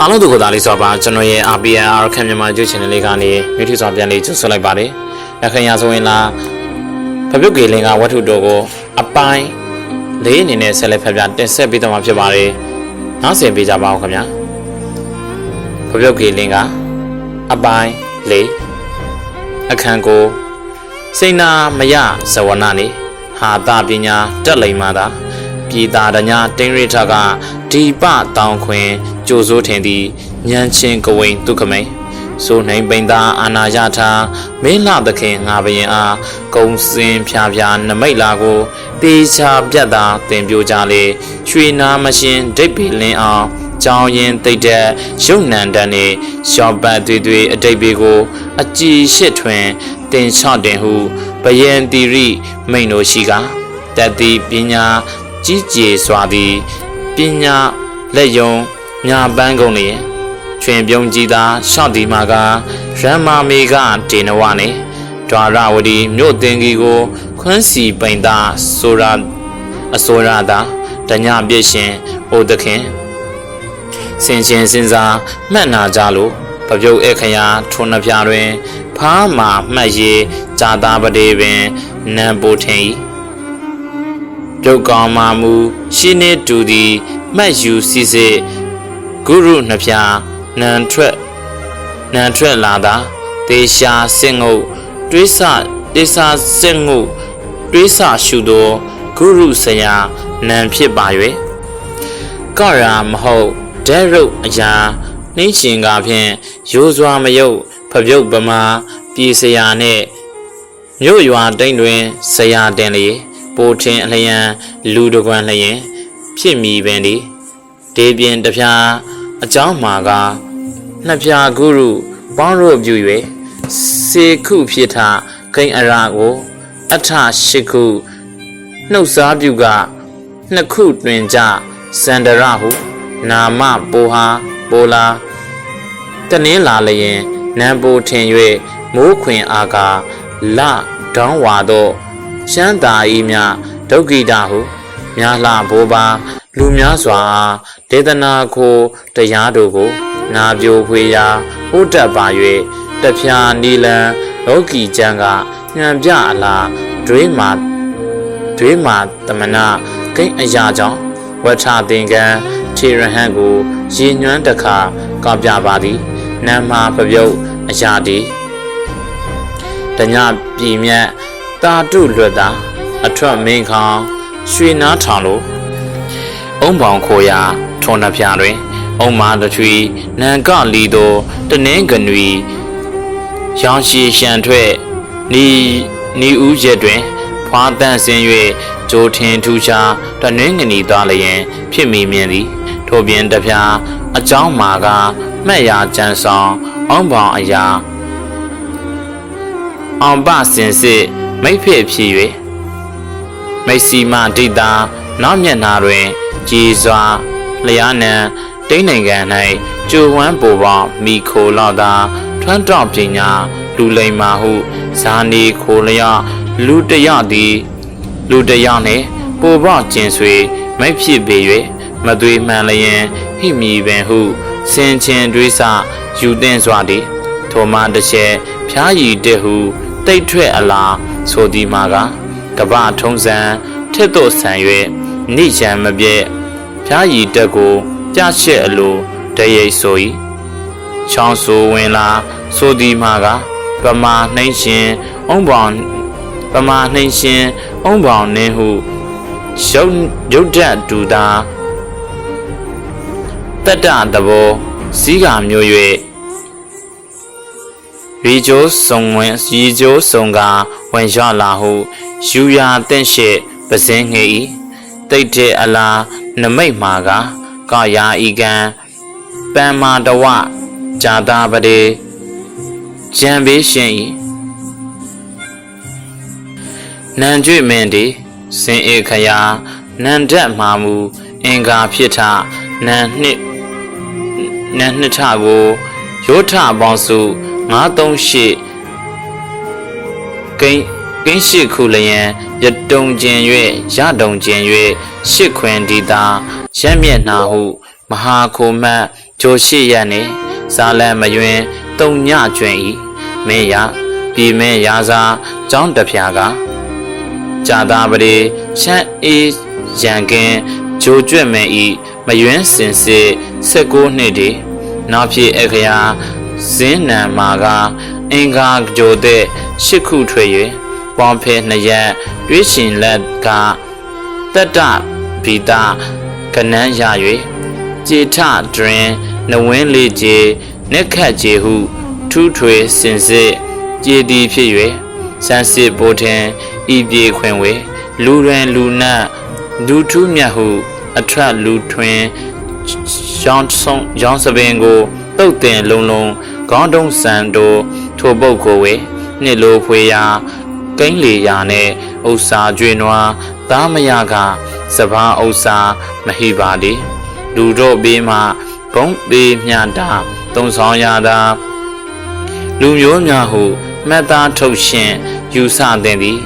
အားလုံးတို့ကိုဒါလေးဆိုပါကျွန်တော်ရဲ့ RPR ခန့်မြန်မာကျူ channel လေးကနေမြို့ထူစွာပြန်လေးကျဆွလိုက်ပါတယ်။ရခိုင်ရဆိုရင်လားဖပြုတ်ကေလင်ကဝတ္ထုတော်ကိုအပိုင်းလေးအနေနဲ့ဆက်လက်ဖျက်ပြတင်ဆက်ပေးတော့မှာဖြစ်ပါတယ်။နောက်ဆင်ပေးကြပါဦးခင်ဗျာ။ဖပြုတ်ကေလင်ကအပိုင်းလေးအခန်းကိုစိန်နာမယဇဝနာနေဟာတာပညာတက်လိမ္မာတာပြည်သာတညာတင်းရိထကဒီပတောင်ခွင် ကြိုစိုးထင်သည်ညံချင်းကဝိန်ဒုက္ခမိန်ဆိုနိုင်ပိန်သာအာနာယထာမင်းလှသခင်ငါဘရင်အားကုံစင်ဖြာဖြာနမိတ်လာကိုတေချာပြတ်သာတင်ပြကြလေရွှေနာမရှင်ဒိတ်ပီလင်းအောင်ကြောင်းရင်တိတ်တဲ့ရုပ်နံတန်နေရှော့ပတ်သွေးသွေးအတိတ်ပေကို အကြည်ရှစ်ထွင်တင်ချတင်ဟုဘယံတိရိမိန်တို့ရှိကတတ်သည်ပညာကြီးကျယ်စွာသည်ပညာလက်ယုံ ညာပန်းကုန်လျင်ချွင်ပြုံးကြည်သာရှော့ဒီမာကရမ္မာမေကတေနဝနေဒွာရဝတီမြို့တင်ကြီးကို ခွန်းစီပိန်သာဆိုရာအစောရသာတညပြည့်ရှင်အိုသခင်စင်ချင်းစင်စားမှတ်နာကြလို့ပပြုတ်အခရာထုံနှပြတွင် ဖားမာမှတ်ရေဇာတာပတိပင်နံပိုထင်၏ပြုတ်ကောင်မာမူရှင်းနေတူသည်မှတ်ယူစီစစ် ဂုရုနှပြနံထွက်နံထွက်လာတာတေရှာစင်ငုတ်တွေးဆတေစာစင်ငုတ်တွေးဆရှုသောဂုရုဆရာနံဖြစ်ပါ၍ကရာမဟုတ်ဒဲရုပ်အရာနှင်းရှင်ကဖြင့်ရိုးစွာမယုတ်ဖပြုတ်ပမာပြည်စရာနှင့်မြို့ရွာတိန်တွင်ဆရာတင်လေပိုထင်အလျံလူတကွမ်းလျင် ဖြစ်မိပင်ဒီဒေပြင်တပြား အကြောင်းမှာကနှစ်ပြာကုရုပေါင်းတို့ပြု၍စေခုဖြစ်ထခိန်အရာကိုအထရှိခုနှုတ်စားပြုကနှစ်ခုတွင်ကြစန္ဒရဟု နာမပိုဟာပိုလာတနင်းလာလျင်နံပိုထင်၍မိုးခွင်အားကလဒေါင်းဝါသောရှမ်းသာဤမြဒုက္ခိတဟုများလှဘိုးပါ လူများစွာ ဒေသနာကိုတရားတို့ကို နာပြိုဖွေရာဟုတ်တက်ပါ၍တဖြာနီလံလောကီကျမ်းကညံပြအလားဒွေးမာဒွေးမာတမနာကိန်းအရာကြောင့်ဝထသင်္ကန်းခြေရဟန်းကိုရည်ညွှန်းတခါကောက်ပြပါသည်နမ်းမာပပြုတ်အရာဒီတညပြည်မြတ်တာတုလွတ်တာအထွတ်မင်းခေါင်ရွှေနားထောင်လို့အုံပေါင်ခိုရာ ထောနှဖျားတွင်အုံမာတချွေနန်ကလီတို့တနင်းကနွေရောင်ရှည်ရှံထွက်နီနီဦးရက်တွင်ဖွာတန့်ဆင်း၍ဂျိုထင်ထူချာတနင်းငနီသားလျင်ဖြစ်မိမြင်သည်ထို့ပြင်တပြားအကြောင်းမာကမှတ်ရာကြံဆောင်အောင်ပေါင်အရာအောင်ပစင်စစ်မိဖစ်ဖြစ်၍မိစီမဒိတာနောက်မျက်နာတွင်ကြည်စွာ လျားနံတိတ်နိုင်ငံ၌ကျိုဝမ်းပူပေါမိခိုလောက်သာထွန်းတောက်ပညာလူလိမ္မာဟုဇာနေခိုလျက်လူတရသည်လူတရနှင့်ပူပေါကျင်ဆွေမိတ်ဖြစ်ပေ၍မသွေမှန်လျင်ဟိမီပင်ဟုစင်ချင်တွေးဆယူတင်စွာသည်ထိုမှတစ်ချက်ဖျားရည်တက်ဟုတိတ်ထွက်အလားဆိုသည်မှာကကပထုံးစံထစ်တို့ဆန်၍နိချံမပြည့် ဖျားရည်တက်ကိုကြရှက်အလိုတရိပ်ဆို၏ချောင်းဆိုဝင်လာဆိုသည်မှာကပမာနှိမ့်ရှင်အုံပေါင်ပမာနှိမ့်ရှင်အုံပေါင်နှင်းဟုရုပ်ရုတ်တက်တူသာတတ္တတဘောစီးကမျိုး၍ရီကျိုးစုံဝင်ရီကျိုးစုံကဝင်ရွလာဟုယူရာတင့်ရှိပစင်းငေ၏တိတ်တဲ့အလား နမိတ်မာကကာယာဤကံပန်မာတဝဇာတာပတိဂျံဘေးရှင်ဤနံကျွေမင်းဒီစင်ဧခယာနန္ဒတ်မာမူအင်္ဂါဖြစ်ထနံနှစ်နံနှစ်ထကိုယောထပေါင်းစု938ကိန်း ကိန်းရှိခုလျံရတုံကျင်၍ရတုံကျင်၍ရှစ်ခွင်ဒီတာရက်မျက်နှာဟု မဟာခိုမတ်ဂျိုရှိရနေဇာလန်မယွင်တုံညကျွင်ဤမင်းရပြည်မင်းရာစာကျောင်းတဖျာကကြာသာပရိရှမ်းအေးရန်ကင်းဂျိုကျွဲ့မဲဤမယွင်းစင်စစ်16နှစ်တည်းနောက်ဖြစ်အခရာဇင်းနံမာကအင်္ဂါကြိုတဲ့ရှစ်ခုထွေ၍ ပေါင်ဖဲနှစ်ရက်တွေးရှင်လက်ကတတ္တဗီတာကနန်းရ၍ကြေထတွင်နဝင်းလေးကျေနက်ခတ်ကျေဟု ထူးထွေစင်စစ်ကျေသည်ဖြစ်၍စံစစ်ပိုးထင်ဤပြေခွင်ဝေလူရန်လူနတ်လူထူးမြတ်ဟုအထက်လူထွင်ရောင်းဆုံးရောင်းစပင်ကိုတုတ်တင်လုံးလုံးခေါင်းတုံးဆန်တို့ထိုပုတ်ကိုဝေနှစ်လိုဖွေရာ ကိန်းလီရာနဲ့ဥစ္စာကျွေနွားသားမရကစပားဥစ္စာမဟိပါလေလူတို့ဘေးမှဘုံပေးမြတာသုံးဆောင်ရတာလူမျိုးများဟုမှတ်သားထုတ်ရှင်ယူဆတဲ့သည်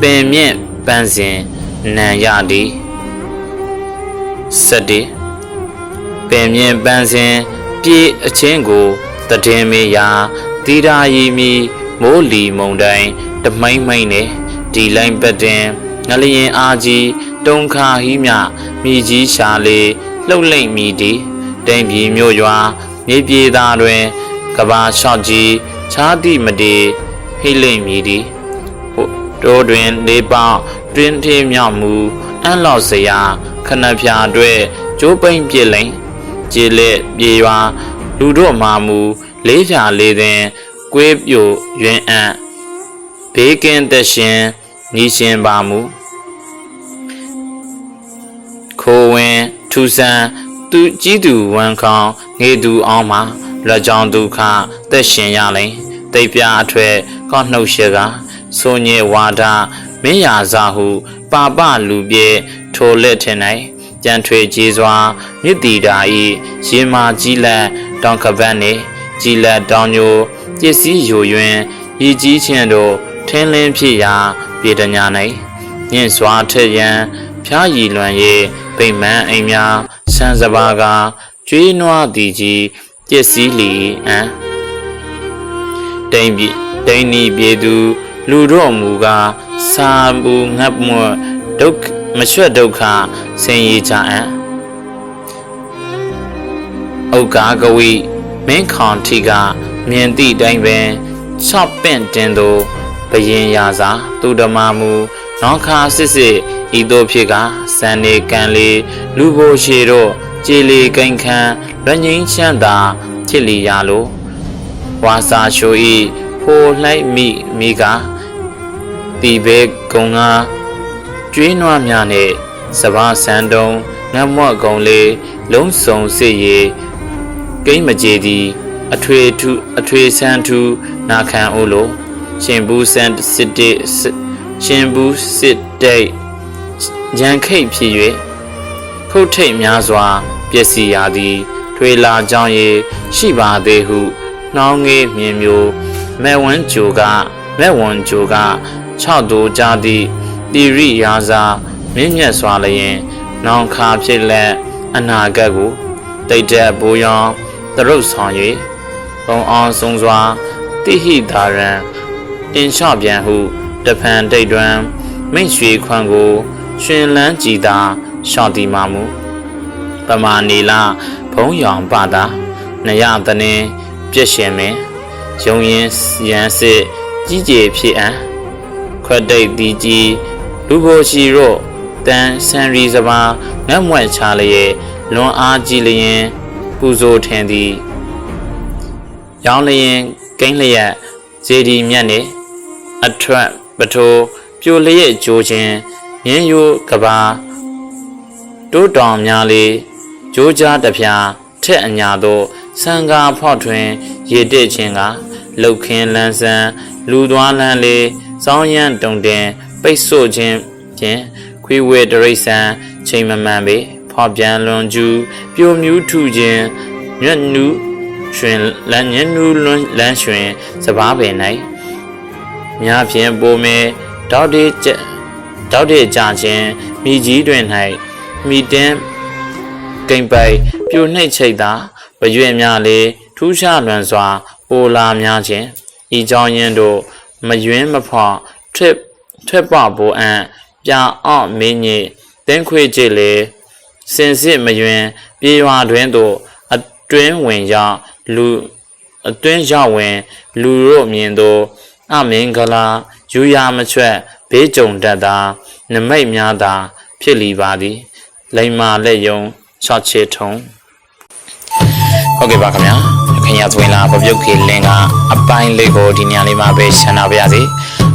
ပင်မြင့်ပန်းစဉ်နံရသည်စတိပင်မြင့်ပန်းစဉ် ပြေအချင်းကိုတည်င်းမေးရာတီရာရီမီ မိုးလီမုန်တိုင်းတမိမ့်မိတ်နဲ့ဒီလိုင်းပတ်တင်ငလျင်အားကြီးတုံခါဟီးမြမြည်ကြီးရှာလေးလှုပ်လိမ့်မီဒီတိမ်ပြည်မြို့ရွာမြေပြေသားတွင်ကဘာလျှော့ကြီးခြားတိမတီဟိလိမ့်မီဒီတိုးတွင်လေးပေါင်းတွင်ထေးမြောက်မူအန်းလောက်စရာခဏဖြာအတွက်ကျိုးပိန်ပြစ်လိမ့်ကျေလက်ပြေရွာလူတို့မာမူလေးဖြာလေးတွင် ကွေးပြိုရွင်အံ့ဘေးကင်းသက်ရှင်ညီရှင်ပါမူခိုးဝင်ထူဆန်သူကြီးသူဝန်ခေါင်ငေသူအောင်မှာလက်ကြောင်းဒုက္ခသက်ရှင်ရလိမ့်တိတ်ပြအထွဲကောက်နှုတ်ရှက်ကဆိုညေဝါဒမင်းရာဇာဟုပါပလူပြေထိုလက်ထင်၌ကြံထွေကြီးစွာမြစ်တီတာဤရေမာကြီးလက်တောင်ကပတ်နေကြီးလက်တောင်ညို ပစ္စည်းယိုယွင်းရည်ကြီးခြင်းတို့ထင်းလင်းဖြစ်ရာပြေတညာ၌ညင့်စွာထက်ရန်ဖျားရည်လွန်၍ဗိမ္မာန်အိမ်များဆန်းစပါးကကျွေးနွားသည်ကြီးပစ္စည်းလီအံတိမ်ပြီတိမ်နီပြေသူ လူတို့မူကားစာမူငတ်မွတ်ဒုက္ခမရွှတ်ဒုက္ခဆင်းရဲကြအံဩကာကဝိမင်းခေါန်ထီက မြင်သည့်တိုင်းပင်ချော့ပင့်တင်သူဘယင်ရာစာသူဓမ္မမူနောခါစစ်စစ်ဤသို့ဖြစ်ကစံနေကံလေးလူဘိုရှိတို့ကြည်လီကိန်ခမ်းလွငင်းချမ်းသာဖြစ်လီရလိုဝါစာရှိုဤဖိုလှိုက်မိမိကတီဘဲကုံငါကျွေးနွားများနဲ့စဘာဆန်တုံငတ်မော့ကုံလေးလုံးစုံစစ်ရီကိမ့်မကြေသည် အထွေထူအထွေဆန်းထူနာခံအိုလိုရှင်ဘူးဆန်စစ်တေရှင်ဘူးစစ်တိတ်ရန်ခိတ်ဖြစ်၍ခုတ်ထိတ်များစွာပျက်စီးရသည် ထွေလာကြောင်းရေရှိပါသေးဟုနှောင်းငေးမြင်မျိုးမဲ့ဝန်းဂျိုကမဲ့ဝန်းဂျိုက၆တူကြသည်တိရိယာစာမြင့်မြတ်စွာလျင်နောင်ခါဖြစ်လက်အနာဂတ်ကိုတိတ်တဲ့ဘူယောင်တရုတ်ဆောင်၍ ဘုံအောင်ဆုံးစွာတိဟိတာရံအင်ချပြန်ဟုတဖန်တိတ်တွင်မိတ်ရွှေခွန်ကိုရှင်လန်းကြည်သာရှောင်းတီမာမူပမာနီလာဘုံရောင်ပတာနရတနင်းပြည့်ရှင်မင်းယုံရင်ရန်စစ်ကြီးကြည်ဖြစ်အံခွတ်တိတ်တီကြီးလူဘိုရှိရော့တန်ဆန်ရီစပါငတ်မွက်ချလျက်လွန်အားကြီးလျင်ပူဇော်ထင်သည် ရောင်းလျင်ကိန်းလျက်ဇေဒီမြတ်နှင့်အထွတ်ပထိုးပြိုလျက်ကြိုးခြင်းမြင်းရိုးကဘာတိုးတောင်များလေးကြိုးကြားတပြားထက်အညာသို့ဆံကာဖော့ထွင်ရေတက်ခြင်းကလှုပ်ခင်းလန်းဆန်းလူသွားလန်းလေးစောင်းရမ်းတုံတင် ပိတ်ဆို့ခြင်းဖြင့်ခွေးဝဲတရိษံချိန်မမှန်ပေဖော့ပြန်လွန်ကျူးပြိုမြူးထုခြင်းမြတ်နု ရွှင်လန်းညင်းနူးလွန်လန်းရွှင်စပားပင်၌များဖြင့်ပိုမဲတောက်တေးကျတောက်တေးကြခြင်းမိကြီးတွင်၌မိတင်းကိမ့်ပိုက်ပြိုနှိတ်ချိတ်သာပရွေများလေထူးခြားလွန်စွာအိုလာများခြင်းဤကြောင့်ရင်တို့မယွင်းမဖွာထက်ထက်ပဘိုအံပြအော့မင်းကြီးတင်းခွေကြည့်လေစင်စစ်မယွင်းပြေးရွာတွင်သို့အတွင်းဝင်ရောက် လူအတွင်းရောက်ဝင် လူတို့မြင်သောအမင်္ဂလာယူရမချွတ်ဘေးကြုံတတ်သာနမိတ်များသာဖြစ်လီပါသည်လိမ္မာလက်ယုံချော့ချေထုံဟုတ်ကဲ့ပါခင်ဗျာခင်ဗျာဆိုရင်လားပပြုတ်ခေလင်းကအပိုင်းလေးကိုဒီညလေးမှာပဲရှင်းတာပါရစေ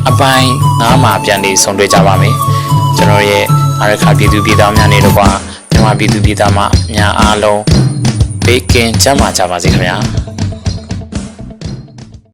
အပိုင်းငါးမှာပြန်ပြီးဆုံတွေ့ကြပါမယ်ကျွန်တော်ရဲ့အာရခပြည်သူပြည်သားများနေတော့ကွာမြန်မာပြည်သူပြည်သားများအားလုံး ဘေးကင်းကျန်းမာကြပါစေခင်ဗျာ